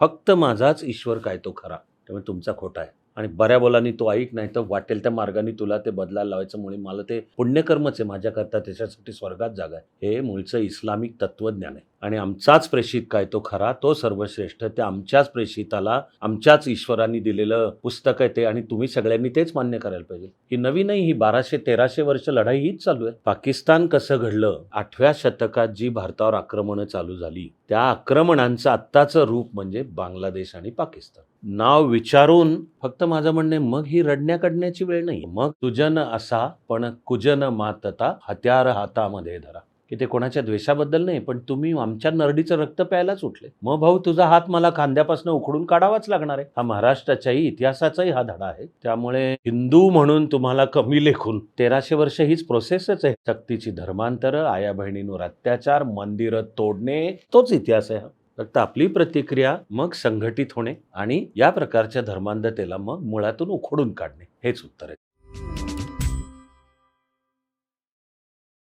फक्त माझाच ईश्वर काय तो खरा? त्यामुळे तुमचा खोटा आहे. आणि बऱ्या बोलांनी तो ऐक नाही तर वाटेल त्या मार्गाने तुला ते बदलायला लावायचं म्हणून मला ते पुण्यकर्मच आहे. माझ्याकरता त्याच्यासाठी स्वर्गात जागा आहे. हे मूळचं इस्लामिक तत्वज्ञान आहे. आणि आमचाच प्रेषित काय तो खरा तो सर्वश्रेष्ठ ते आमच्याच प्रेषिताला आमच्याच ईश्वरांनी दिलेलं पुस्तक आहे ते आणि तुम्ही सगळ्यांनी तेच मान्य करायला पाहिजे. ही नवी नाही ही बाराशे तेराशे वर्ष लढाई हीच चालू आहे. पाकिस्तान कसं घडलं? आठव्या शतकात जी भारतावर आक्रमणं चालू झाली त्या आक्रमणांचं आत्ताचं रूप म्हणजे बांगलादेश आणि पाकिस्तान. नाव विचारून फक्त माझं म्हणणे मग ही रडण्या काढण्याची वेळ नाही. मग तुजन असा पण कुजन मातता हत्यार हातामध्ये धरा. की ते कोणाच्या द्वेषाबद्दल नाही पण तुम्ही आमच्या नरडीचं रक्त प्यायलाच उठले. मग भाऊ तुझा हात मला खांद्यापासून उखडून काढावाच लागणार आहे. हा महाराष्ट्राच्याही इतिहासाचाही हा धडा आहे. त्यामुळे हिंदू म्हणून तुम्हाला कमी लेखून तेराशे वर्ष हीच प्रोसेसच आहे. सक्तीची धर्मांतर आया बहिणींवर अत्याचार मंदिरं तोडणे तोच इतिहास आहे हा. फक्त आपली प्रतिक्रिया मग संघटित होणे आणि या प्रकारच्या धर्मांधतेला मग मुळातून उखडून काढणे हेच उत्तर आहे.